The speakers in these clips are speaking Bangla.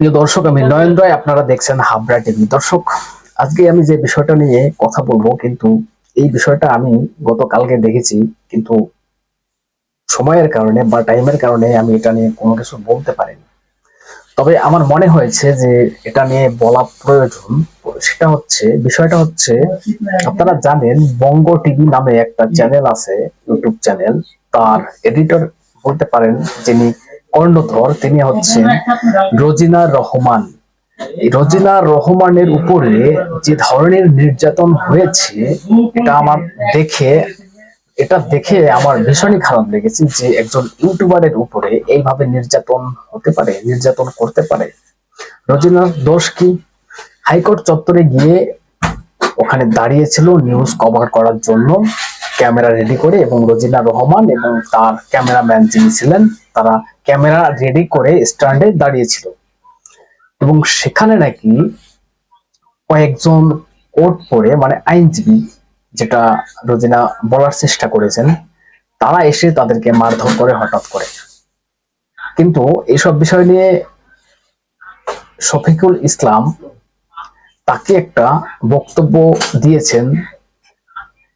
প্রিয় দর্শক আমি নয়ন রায় আপনারা দেখছেন হাবড়া টিভি। দর্শক আজকে আমি যে বিষয়টা নিয়ে কথা বলব কিন্তু এই বিষয়টা আমি গতকালকে দেখেছি কিন্তু সময়ের কারণে বা টাইমের কারণে আমি এটা নিয়ে কোনো কিছু বলতে পারিনি। তবে আমার মনে হয়েছে যে এটা নিয়ে বলা প্রয়োজন সেটা হচ্ছে বিষয়টা হচ্ছে আপনারা জানেন বঙ্গ টিভি নামে একটা চ্যানেল আছে ইউটিউব চ্যানেল। তার এডিটর বলতে পারেন যিনি কর্ণধর তিনি হচ্ছেন রোজিনা রহমান। রোজিনা রহমানের উপরে যে ধরনের নির্যাতন হয়েছে, এটা আমার দেখে, এটা দেখে আমার ভীষণই খারাপ লেগেছে যে একজন ইউটিউবারের উপরে এইভাবে নির্যাতন হতে পারে, নির্যাতন করতে পারে। রোজিনার দোষ কি? হাইকোর্ট চত্বরে গিয়ে ওখানে দাঁড়িয়েছিল নিউজ কভার করার জন্য, ক্যামেরা রেডি করে এবং রোজিনা রহমান এবং তার ক্যামেরাম্যান যিনি ছিলেন তারা ক্যামেরা রেডি করে স্ট্যান্ডে দাঁড়িয়েছিল এবং সেখানে নাকি কয়েকজন কোর্ট পরে মানে আইনজীবী যেটা রোজিনা বলার চেষ্টা করেছেন, তারা এসে তাদেরকে মারধর করে হঠাৎ করে। কিন্তু এইসব বিষয় নিয়ে শফিকুল ইসলাম তাকে একটা বক্তব্য দিয়েছেন,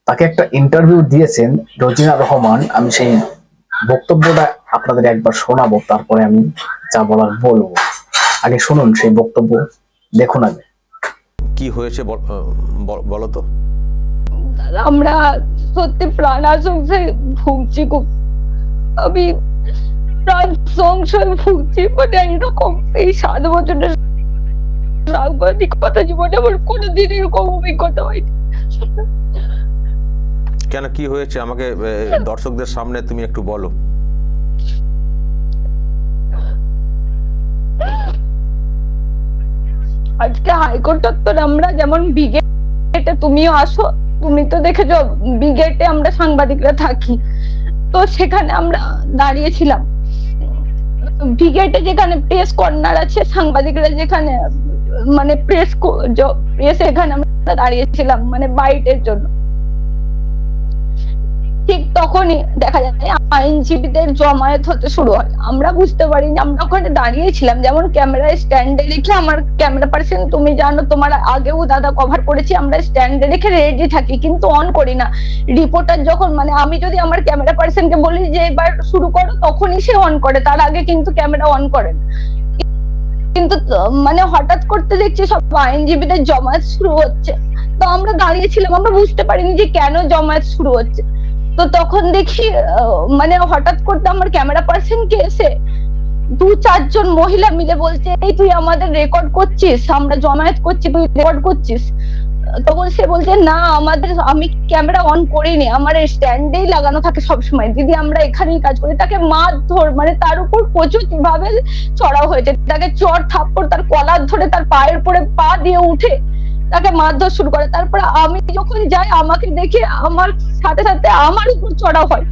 তাকে একটা ইন্টারভিউ দিয়েছেন রোজিনা রহমান, আমি সেই বক্তব্যটা আপনাদের একবার শোনাবো তারপরে আমি যা বলার বলব। আগে শুনুন সেই বক্তব্য দেখুন আগে। কি হয়েছে বল- তো। আমরা সত্যি প্রাণা সংশয় ভুগছি খুব। আমি প্রাণ সংশয় ভুগছি মানে এরকম এই সাত বছরের সাংবাদিকতা জীবনে আমার কোনোদিন এরকম অভিজ্ঞতা হয়নি। কেন কি হয়েছে? আমাকে দর্শকদের সামনে তুমি একটু বলো। আজকে হাইকোর্ট চত্বরে আমরা যেমন বিগেটে তুমিও আসো তুমি তো দেখেছ বিগেটে আমরা সাংবাদিকরা থাকি। তো সেখানে আমরা দাঁড়িয়েছিলাম। বিগেটে যেখানে প্রেস কর্নার আছে সাংবাদিকরা যেখানে মানে প্রেস প্রেস এখানে আমরা দাঁড়িয়েছিলাম মানে বাইটের জন্য। ঠিক তখনই দেখা যায় আইনজীবীদের জমায়েত হতে শুরু হয়। আমরা বুঝতে পারি যে আমরা ওখানে দাঁড়িয়েছিলাম যেমন ক্যামেরা স্ট্যান্ডে রেখে আমার ক্যামেরা পার্সন, তুমি জানো তোমার আগেও দাদা কভার করেছি, আমরা স্ট্যান্ডে রেখে রেডি থাকি, কিন্তু অন করি না। রিপোর্টার যখন মানে আমি যদি আমার ক্যামেরা পার্সনকে বলি যে এবার শুরু করো, তখনই সে অন করে, তার আগে কিন্তু ক্যামেরা অন করে না। কিন্তু মানে হঠাৎ করতে দেখছি সব আইনজীবীদের জমায়েত শুরু হচ্ছে। তো আমরা দাঁড়িয়েছিলাম আমরা বুঝতে পারিনি যে কেন জমায়েত শুরু হচ্ছে। তো তখন দেখি মানে হঠাৎ করতে আমার ক্যামেরা পার্সন কে এসে দু চারজন মহিলা মিলে বলছে, এই তুই আমাদের রেকর্ড করছিস, আমরা জমায়েত করছি, তুই রেকর্ড করছিস? তখন সে বলছে, না, আমাদের, আমি ক্যামেরা অন করিনি, আমার স্ট্যান্ডেই লাগানো থাকে সব সময় দিদি, আমরা এখানেই কাজ করি। তাকে মারধর মানে তার উপর প্রচুর ভাবে চড়াও হয়েছে। তাকে চর থাপ্পড়, তার কলার ধরে তার পায়ের পরে পা দিয়ে উঠে তাকে মারধর শুরু করে। তারপরে আমি যখন যাই, আমাকে দেখে আমার সাথে সাথে আমার উপর চড়া হয়।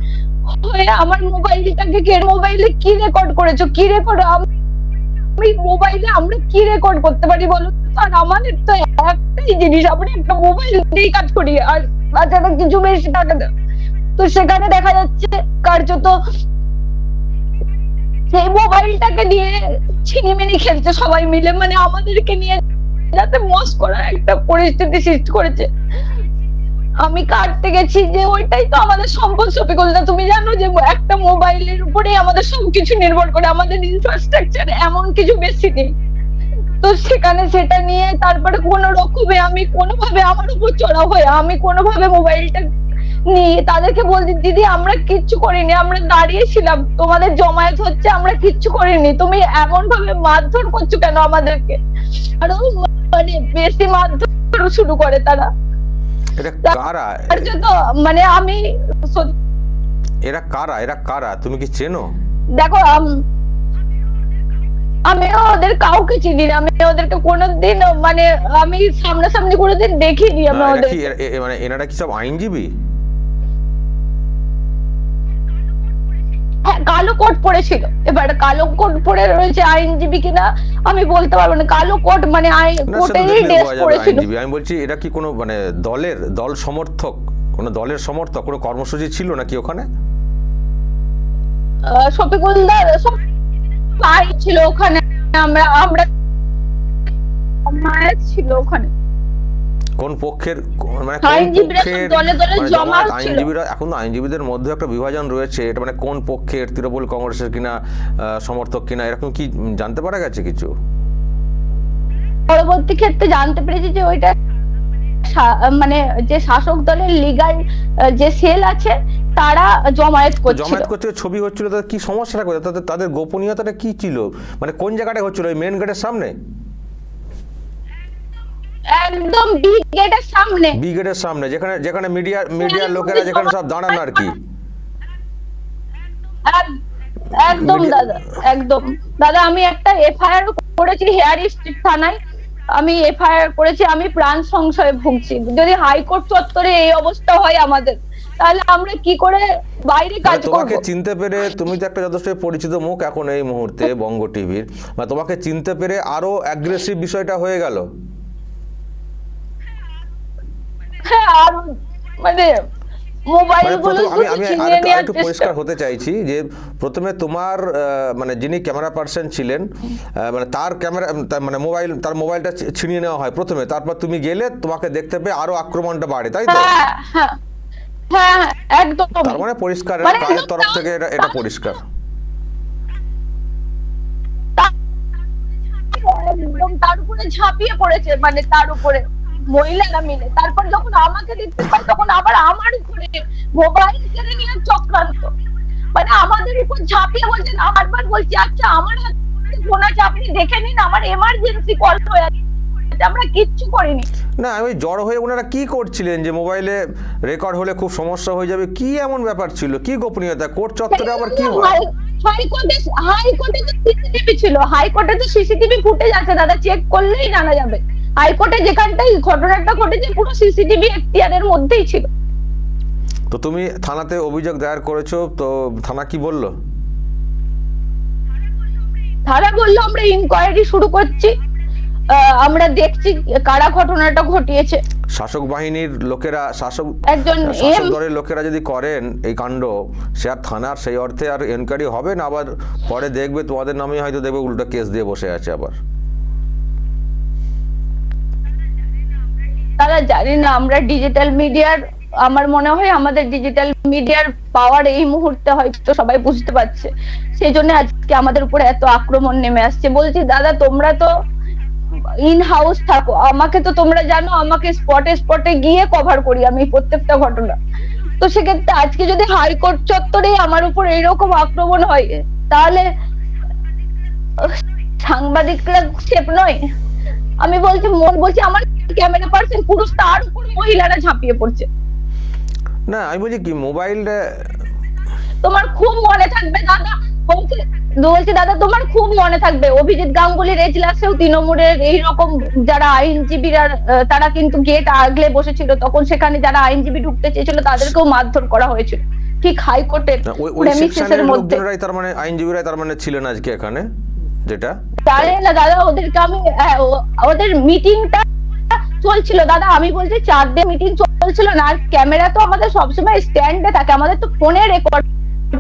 হয়ে আমার মোবাইলটাকে কে মোবাইলে কি রেকর্ড করেছ, কি রেকর্ড আমি মোবাইলে আমরা কি রেকর্ড করতে পারি বলো? আর আমাদের তো একটাই জিনিস, আমরা একটা মোবাইল দিয়েই কাজ করি। আর বাচ্চাদের কিছু বেশি টাকা তো সেখানে দেখা যাচ্ছে, কার্যত সেই মোবাইলটাকে নিয়ে ছিনিমিনি খেলছে সবাই মিলে। মানে আমাদেরকে নিয়ে যাতে মস করা একটা পরিস্থিতি সৃষ্টি করেছে। আমি কাটতে গেছি যে ওইটাই তো আমাদের সম্পদ, শফিকুল না তুমি জানো যে একটা মোবাইলের উপরেই আমাদের সবকিছু নির্ভর করে, আমাদের ইনফ্রাস্ট্রাকচার এমন কিছু বেশি নেই। তো সেখানে সেটা নিয়ে তারপরে কোন রকমে আমি কোনোভাবে আমার উপর চড়া হয়ে, আমি কোনোভাবে মোবাইলটা নিয়ে তাদেরকে বলছি, দিদি, আমরা কিচ্ছু করিনি, আমরা দাঁড়িয়েছিলাম তোমাদের জমায়েত হচ্ছে, আমরা কিচ্ছু করিনি। তুমি এমন ভাবে মারধর করছ কেন আমাদেরকে? আরও মানে বেশি মারধর শুরু করে তারা। এটা কারা? আর জন্য মানে আমি এরা কারা? এরা কারা? তুমি কি চেনো? দেখো আমি ওদের কাউকে চিনি না। আমি ওদেরকে কোনোদিন মানে আমি সামনাসামনি কোনোদিন দেখিনি। আমি ওদের মানে এনারা কি সব আইনজীবী? কালো কোট পরেছিল। এবার কালো কোট পরে রয়েছে আইনজীবী কিনা আমি বলতে পারব না। কালো কোট মানে আই কোটেরই ড্রেস পরেছিল। আমি বলছি এরা কি কোনো মানে দলের দল সমর্থক? কোনো দলের সমর্থক? কোনো কর্মসূচি ছিল নাকি ওখানে? শফিকুলদার ছিল ওখানে। আমরা আমরা ছিল ওখানে। কোন পক্ষের মানে আইনজীবীরা মানে ছিল। এখন আইনজীবীদের মধ্যে একটা বিভাজন রয়েছে এটা মানে কোন পক্ষের তৃণমূল কংগ্রেসের কিনা সমর্থক কিনা এরকম কি জানতে পারা গেছে কিছু? পরবর্তী ক্ষেত্রে জানতে পেরেছি যে ওইটা মানে যে শাসক দলের লিগাল যে সেল আছে তারা জমায়েত করছিল। জমায়েত করতে ছবি হচ্ছিল তাদের কি সমস্যাটা তাদের তাদের গোপনীয়তাটা কি ছিল? মানে কোন জায়গাটা হচ্ছিল? ওই মেন গেটের সামনে? একদম বি গেটের সামনে। বি গেটের সামনে যেখানে যেখানে মিডিয়া মিডিয়ার লোকেরা যেখানে সব দাঁড়ান আর কি। এক- একদম দাদা একদম। দাদা আমি একটা এফআইআর করেছি হেয়ার স্ট্রিট থানায়। আমি এফআইআর করেছি আমি প্রাণ সংশয়ে ভুগছি। যদি হাইকোর্ট চত্বরে এই অবস্থা হয় আমাদের তাহলে আমরা কি করে বাইরে কাজ মানে তোমাকে চিনতে পেরে তুমি তো একটা যথেষ্ট পরিচিত মুখ এখন এই মুহূর্তে বঙ্গ টিভির মানে তোমাকে চিনতে পেরে আরও অ্যাগ্রেসিভ বিষয়টা হয়ে গেল হ্যাঁ আর মানে মানে আমি পরিষ্কার হতে চাইছি যে প্রথমে তোমার মানে যিনি ক্যামেরা পার্সন ছিলেন মানে তার ক্যামেরা মানে মোবাইল তার মোবাইলটা ছিনিয়ে নেওয়া হয় প্রথমে। তারপর তুমি গেলে তোমাকে দেখতে পেয়ে আরও আক্রমণটা বাড়ে তাই তো? হ্যাঁ হ্যাঁ হ্যাঁ একদম। তার মানে পরিষ্কার মানে তরফ থেকে এটা এটা পরিষ্কার। একদম তার উপরে ঝাঁপিয়ে পড়েছে মানে তার উপরে। মহিলারা মিলে। তারপর যখন আমাকে দেখতে পায় তখন আবার আমার উপরে মোবাইল কেড়ে নিয়ে চক্রান্ত। মানে আমাদের উপর ঝাঁপিয়ে বলছেন বারবার বলছি আচ্ছা আমার ফোন আছে আপনি দেখে নিন আমার এমার্জেন্সি কল হয়ে আছে। আমরা কিচ্ছু করিনি। না আমি জড় হয়ে ওনারা কি করছিলেন যে মোবাইলে রেকর্ড হলে খুব সমস্যা হয়ে যাবে? কি এমন ব্যাপার ছিল? কি গোপনীয়তা? কোর্ট চত্বরে আবার কি হয় হাই- হাইকোর্টে হাইকোর্টে তো সিসিটিভি ছিল। হাইকোর্টে তো সিসিটিভি ফুটেজ আছে দাদা চেক করলেই জানা যাবে। হাইকোর্টে যেখানটাই ঘটনাটা ঘটেছে পুরো সিসিটিভি এখতিয়ারের মধ্যেই ছিল। তো তুমি থানাতে অভিযোগ দায়ের করেছ তো থানা কি বলল? তারা বলল আমরা ইনকোয়ারি শুরু করছি। আমরা দেখছি কারা ঘটনাটা ঘটিয়েছে। শাসক বাহিনীর লোকেরা শাসক একজন দলের লোকেরা যদি করেন এই কাণ্ড সে আর থানার সেই অর্থে আর এনকোয়ারি হবে না আবার পরে দেখবে তোমাদের নামে হয়তো দেখবে উল্টো কেস দিয়ে বসে আছে আবার। তারা জানি না, আমরা ডিজিটাল মিডিয়ার আমার মনে হয় আমাদের ডিজিটাল মিডিয়ার পাওয়ার এই মুহূর্তে হয়তো সবাই বুঝতে পারছে। সেই জন্য আজকে আমাদের উপরে এত আক্রমণ নেমে আসছে। বলছি, দাদা, তোমরা তো ইন হাউস থাকো। আমাকে তো তোমরা জানো, আমাকে স্পটে স্পটে গিয়ে কভার করি আমি প্রত্যেকটা ঘটনা। তো সেক্ষেত্রে আজকে যদি হাইকোর্ট চত্বরে আমার উপর এইরকম আক্রমণ হয়, তাহলে সাংবাদিকরা সেফ নয়। আমি বলছি মন বলছি আমার ক্যামেরা পার্সন পুরুষ তার উপর মহিলারা ঝাঁপিয়ে পড়ছে। না আমি বলছি কি মোবাইলটা তোমার খুব মনে থাকবে দাদা। বলছি বলছি দাদা তোমার খুব মনে থাকবে। অভিজিৎ গাঙ্গুলির এজলাসেও তৃণমূলের এইরকম যারা আইনজীবীরা তারা কিন্তু গেট আগলে বসেছিল তখন সেখানে যারা আইনজীবী ঢুকতে চেয়েছিল তাদেরকেও মারধর করা হয়েছিল। ঠিক হাইকোর্টের সেকশনের মধ্যে। তার মানে আইনজীবীরাই তার মানে ছিলেন আজকে এখানে? যেটা? জানে না দাদা ওদেরকে আমি হ্যাঁ, ওদের মিটিংটা চলছিল। দাদা আমি বলছি চার দিন মিটিং চলছিল না আর ক্যামেরা তো আমাদের সবসময় স্ট্যান্ডে থাকে। আমাদের তো ফোনে রেকর্ড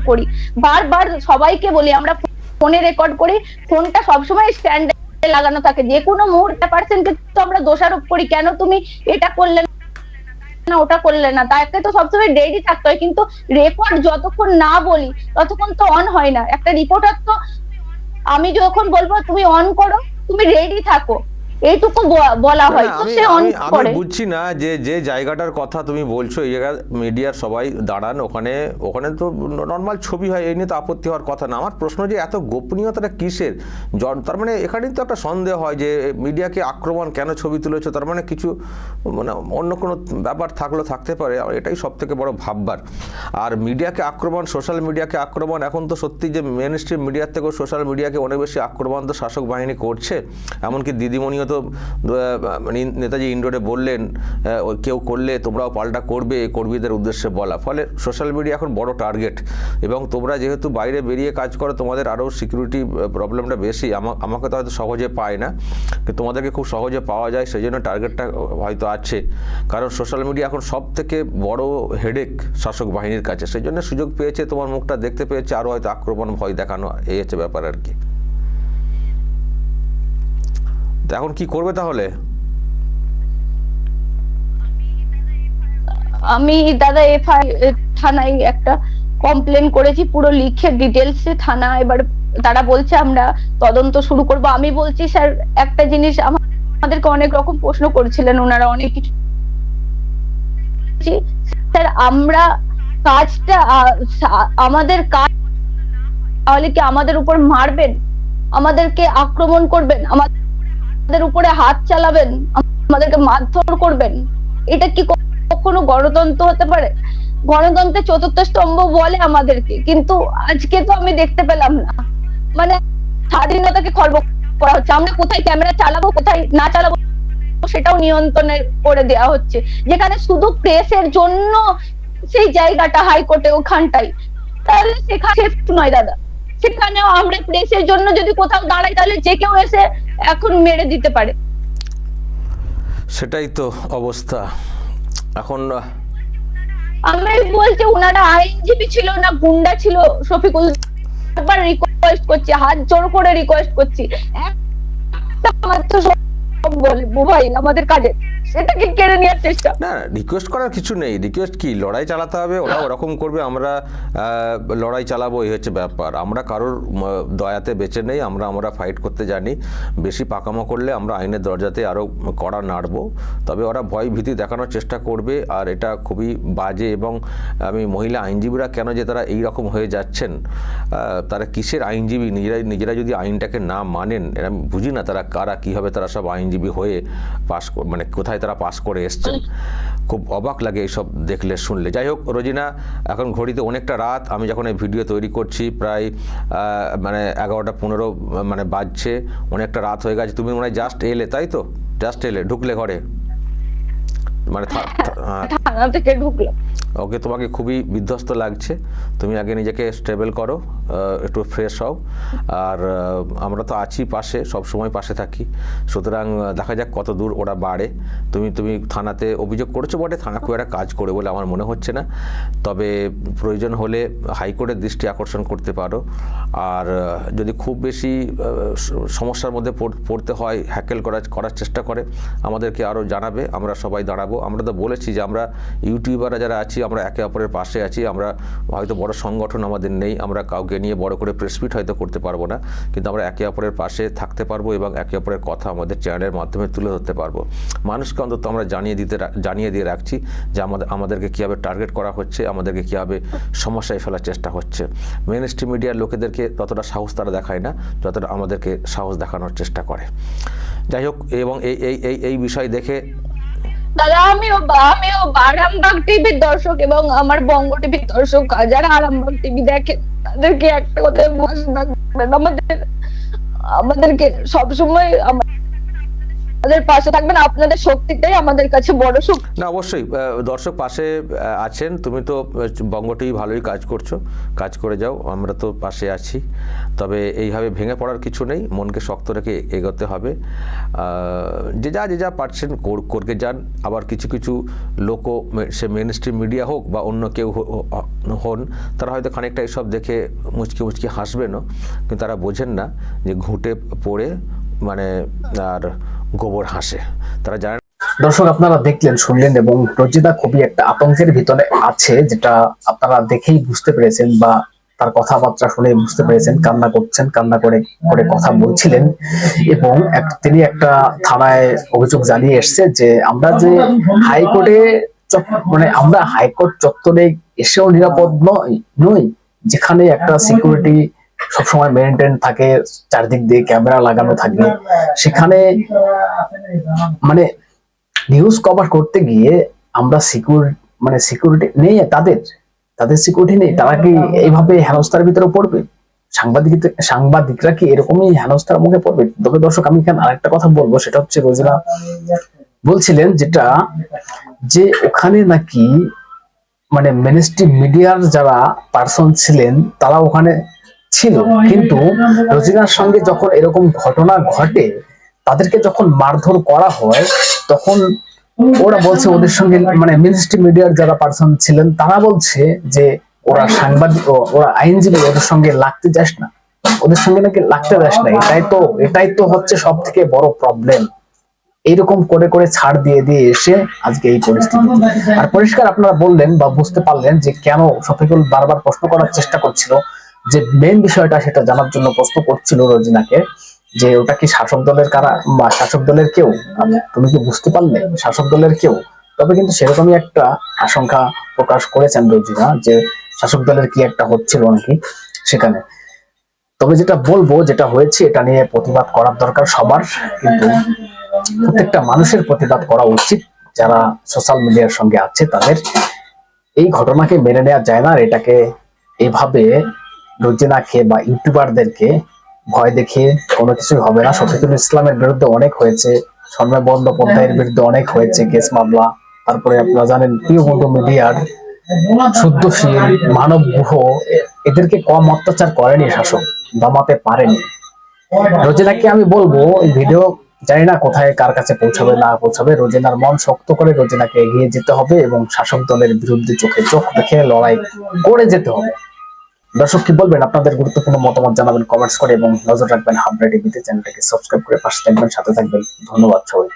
করি। বারবার সবাইকে বলি আমরা ফোনে রেকর্ড করি ফোনটা সবসময় স্ট্যান্ডে লাগানো থাকে। যে কোনো মুহূর্তে পার্সেন্টকে তো আমরা দোষারোপ করি। কেন তুমি এটা করলে না ওটা করলে না? তাকে তো সবসময় রেডি থাকতে হয়। কিন্তু রেকর্ড যতক্ষণ না বলি ততক্ষণ তো অন হয় না। একটা রিপোর্টার তো আমি যখন বলব তুমি অন করো তুমি রেডি থাকো। এইটুকু বলা হয়। তো সে অন করে। বুঝছি না যে যে জায়গাটার কথা তুমি বলছো এই জায়গা মিডিয়ার সবাই দাঁড়ান ওখানে ওখানে তো নর্মাল ছবি হয় এই নিয়ে তো আপত্তি হওয়ার কথা না। আমার প্রশ্ন যে এত গোপনীয়তাটা কিসের? তার মানে এখানেই তো একটা সন্দেহ হয় যে মিডিয়াকে আক্রমণ কেন ছবি তুলেছো? তার মানে কিছু মানে অন্য কোনো ব্যাপার থাকলেও থাকতে পারে আর এটাই সব থেকে বড় ভাববার। আর মিডিয়াকে আক্রমণ সোশ্যাল মিডিয়াকে আক্রমণ এখন তো সত্যি যে মেন স্ট্রিম মিডিয়ার থেকেও সোশ্যাল মিডিয়াকে অনেক বেশি আক্রমণ তো শাসক বাহিনী করছে এমনকি দিদিমণিও তো আহ, মানে নেতাজি ইন্ডোরে বললেন কেউ করলে তোমরাও পাল্টা করবে কর্মীদের উদ্দেশ্যে বলা। ফলে সোশ্যাল মিডিয়া এখন বড় টার্গেট এবং তোমরা যেহেতু বাইরে বেরিয়ে কাজ করো তোমাদের আরও সিকিউরিটি প্রবলেমটা বেশি। আমা- আমাকে তো হয়তো সহজে পায় না তোমাদেরকে খুব সহজে পাওয়া যায় সেই জন্য টার্গেটটা হয়তো আছে। কারণ সোশ্যাল মিডিয়া এখন সব থেকে বড় হেডেক শাসক বাহিনীর কাছে। সেই জন্য সুযোগ পেয়েছে তোমার মুখটা দেখতে পেয়েছে আরও হয়তো আক্রমণ ভয় দেখানো এই হচ্ছে ব্যাপার আর কি। এখন কি করবে তাহলে? আমি দাদা এফআই, থানায় একটা কমপ্লেন করেছি, পুরো লিখে ডিটেলস থানা এবার তারা বলছে আমরা তদন্ত শুরু করব। আমি বলছি, স্যার, একটা জিনিস আমাদেরকে অনেক রকম প্রশ্ন করছিলেন, ওনারা অনেক কিছু স্যার, আমরা কাজটা আমাদের কাজ তাহলে কি আমাদের উপর মারবেন? আমাদেরকে আক্রমণ করবেন? আমাদের উপরে হাত চালাবেন, আমাদেরকে মারধর করবেন, এটা কি কখনো গণতন্ত্র হতে পারে? গণতন্ত্রের চতুর্থ স্তম্ভ বলে আমাদেরকে, কিন্তু আজকে তো আমি দেখতে পেলাম না। মানে স্বাধীনতাকে খর্ব করা হচ্ছে। আমরা কোথায় ক্যামেরা চালাবো, কোথায় না চালাবো, সেটাও নিয়ন্ত্রণে করে দেওয়া হচ্ছে। যেখানে শুধু প্রেসের জন্য সেই জায়গাটা হাইকোর্টে ওখানটাই। তাহলে সেখানে নয়, দাদা। সেখানেও আমরা প্রেসের জন্য যদি কোথাও দাঁড়াই, তাহলে যে কেউ এসে এখন মেরে দিতে পারে। সেটাই তো অবস্থা। এখন আমি বলছি ওনারা আইনজীবী ছিল না গুন্ডা ছিল শফিকুল একবার রিকোয়েস্ট করছি হাত জোর করে রিকোয়েস্ট করছি। একটা মাত্র সব বলব ভাই আমাদের কাজে সেটাকে কেড়ে নেওয়ার চেষ্টা। না রিকোয়েস্ট করার কিছু নেই। রিকোয়েস্ট কি? লড়াই চালাতে হবে ওরা ওরকম করবে আমরা লড়াই চালাবো এই হচ্ছে ব্যাপার। আমরা কারোর দয়াতে বেঁচে নেই আমরা আমরা ফাইট করতে জানি। বেশি পাকামো করলে আমরা আইনের দরজাতে আরও কড়া নাড়বো। তবে ওরা ভয় ভীতি দেখানোর চেষ্টা করবে আর এটা খুবই বাজে এবং আমি মহিলা আইনজীবীরা কেন যে তারা এই রকম হয়ে যাচ্ছেন? তারা কিসের আইনজীবী? নিজেরাই নিজেরা যদি আইনটাকে না মানেন এরা বুঝি না তারা কারা কীভাবে তারা সব আইনজীবী হয়ে পাশ মানে কোথায় তারা পাশ করে এসছেন। খুব অবাক লাগে এইসব দেখলে শুনলে। যাই হোক রোজিনা এখন ঘড়িতে অনেকটা রাত। আমি যখন এই ভিডিও তৈরি করছি প্রায় মানে এগারোটা পনেরো মানে বাজছে অনেকটা রাত হয়ে গেছে। তুমি মনে হয় জাস্ট এলে তাই তো? জাস্ট এলে ঢুকলে ঘরে। মানে হ্যাঁ, থানা থেকে ঢুকলো। ওকে তোমাকে খুবই বিধ্বস্ত লাগছে। তুমি আগে নিজেকে স্টেবল করো একটু ফ্রেশ হও। আর আমরা তো আছি পাশে সব সময় পাশে থাকি। সুতরাং দেখা যাক কত দূর ওরা বাড়ে। তুমি তুমি থানাতে অভিযোগ করেছ বটে? থানা খুব একটা কাজ করে বলে আমার মনে হচ্ছে না। তবে প্রয়োজন হলে হাইকোর্টের দৃষ্টি আকর্ষণ করতে পারো। আর যদি খুব বেশি সমস্যার মধ্যে পড়তে হয় হ্যাকেল করার করার চেষ্টা করে আমাদেরকে আরও জানাবে। আমরা সবাই দাঁড়াবো। আমরা তো বলেছি যে আমরা ইউটিউবাররা যারা আছি, আমরা একে অপরের পাশে আছি, আমরা হয়তো বড় সংগঠন আমাদের নেই, আমরা কাউকে নিয়ে বড় করে প্রেসমিট হয়তো করতে পারব না, কিন্তু আমরা একে অপরের পাশে থাকতে পারব এবং একে অপরের কথা আমাদের চ্যানেলের মাধ্যমে তুলে ধরতে পারব। মানুষকে অন্তত আমরা জানিয়ে দিতে জানিয়ে দিয়ে রাখছি যে আমাদের, আমাদেরকে কীভাবে টার্গেট করা হচ্ছে, আমাদেরকে কীভাবে সমস্যায় ফেলার চেষ্টা হচ্ছে। মেন স্ট্রিম মিডিয়ার লোকেদেরকে ততটা সাহস তারা দেখায় না, যতটা আমাদেরকে সাহস দেখানোর চেষ্টা করে। যাই হোক, এবং এই এই এই বিষয় দেখে দাদা, আমিও বা, আমিও আরামবাগ টিভির দর্শক এবং আমার বঙ্গ টিভির দর্শক যারা আরামবাগ টিভি দেখে, তাদেরকে একটা কথা আমাদের, আমাদেরকে সবসময় আমা- আমাদের পাশে থাকবেন, আপনাদের শক্তিটাই আমাদের কাছে বড় শক্তি। না, অবশ্যই দর্শক পাশে আছেন, তুমি তো বঙ্গ টিভি ভালোই কাজ করছ, কাজ করে যাও, আমরা তো পাশে আছি, তবে এইভাবে ভেঙে পড়ার কিছু নেই, মনকে শক্ত রেখে এগোতে হবে যে যা যে যা পারছেন, কর- করকে যান, আবার কিছু কিছু লোকও, মে- সে মেন স্ট্রিম মিডিয়া হোক বা অন্য কেউ হন, তারা হয়তো খানিকটা এসব দেখে মুচকি মুচকি হাসবেনও, কিন্তু তারা বোঝেন না যে ঘুঁটে পড়ে মানে আর গোবর হাসে। তারা জানেন দর্শক, আপনারা দেখলেন, শুনলেন এবং রচিতা খুবই একটা আতঙ্কের ভিতরে আছে, যেটা আপনারা দেখেই বুঝতে পেরেছেন বা তার কথাবার্তা শুনে বুঝতে পেরেছেন, কান্না করছেন, কান্না করে করে কথা বলছিলেন এবং তিনি একটা থানায় অভিযোগ জানিয়ে এসছে যে আমরা যে হাইকোর্টে মানে আমরা হাইকোর্ট চত্বরে এসেও নিরাপদ নয়, নই, যেখানে একটা সিকিউরিটি সবসময় মেনটেন থাকে, চারদিক দিয়ে ক্যামেরা লাগানো থাকে। সেখানে মানে নিউজ কভার করতে গিয়ে আমরা সিকিউর মানে সিকিউরিটি নেই তাদের তাদের সিকিউরিটি নেই। তারা কি এইভাবে হেনস্থার ভিতরে পড়বে? সাংবাদিক, সাংবাদিকরা কি এরকমই হেনস্থার মুখে পড়বে? তবে দর্শক, আমি এখানে আরেকটা কথা বলব, সেটা হচ্ছে রোজিনা বলছিলেন যেটা, যে ওখানে নাকি মানে মিনিস্ট্রি মিডিয়ার যারা পার্সন ছিলেন, তারা ওখানে ছিল। কিন্তু রোজিনার সঙ্গে যখন এরকম ঘটনা ঘটে তাদেরকে যখন মারধর করা হয় তখন ওরা বলছে ওদের সঙ্গে মানে মিনিস্ট্রি মিডিয়ার যারা পার্সন ছিলেন তারা বলছে যে ওরা সাংবাদিক ওরা আইনজীবী ওদের সঙ্গে লাগতে চাস না। ওদের সঙ্গে নাকি লাগতে দেশ না। এটাই তো এটাই তো হচ্ছে সব থেকে বড় প্রবলেম এইরকম করে করে ছাড় দিয়ে দিয়ে এসে আজকে এই পরিস্থিতি। আর পরিষ্কার আপনারা বললেন বা বুঝতে পারলেন যে কেন শফিকুল বারবার প্রশ্ন করার চেষ্টা করছিল। যে মেন বিষয়টা সেটা জানার জন্য প্রশ্ন করছিল রোজিনাকে যে ওটা কি শাসক দলের কারা বা শাসক দলের কেউ? তুমি কি বুঝতে পারলে? শাসক দলের কেউ? তবে কিন্তু সেরকমই একটা আশঙ্কা প্রকাশ করেছেন রোজিনা যে শাসক দলের কি একটা হচ্ছিল নাকি সেখানে। তবে যেটা বলব, যেটা হয়েছে, এটা নিয়ে প্রতিবাদ করার দরকার সবার, কিন্তু প্রত্যেকটা মানুষের প্রতিবাদ করা উচিত। যারা সোশ্যাল মিডিয়ার সঙ্গে আছে তাদের। এই ঘটনাকে মেনে নেওয়া যায় না আর এটাকে এইভাবে রোজিনাকে বা ইউটিউবারদেরকে ভয় দেখিয়ে কোনো কিছুই হবে না। শফিকুল ইসলামের বিরুদ্ধে অনেক হয়েছে শর্মা বন্দ্যোপাধ্যায়ের বিরুদ্ধে অনেক হয়েছে কেস মামলা। তারপরে আপনারা জানেন প্রিয় বন্ধু মিডিয়ার শুদ্ধশীল মানব গুহ এদেরকে কম অত্যাচার করেনি শাসক দমাতে পারেনি। রোজেনাকে আমি বলব এই ভিডিও জানি না কোথায় কার কাছে পৌঁছাবে না পৌঁছাবে রোজেনার মন শক্ত করে রোজেনাকে এগিয়ে যেতে হবে এবং শাসক দলের বিরুদ্ধে চোখে চোখ রেখে লড়াই করে যেতে হবে। দর্শক, কি বলবেন? আপনাদের গুরুত্বপূর্ণ মতামত জানাবেন কমেন্টস করে এবং নজর রাখবেন হাবরা টিভিতে। চ্যানেলটাকে সাবস্ক্রাইব করে পাশে থাকবেন, সাথে থাকবেন। ধন্যবাদ সবাই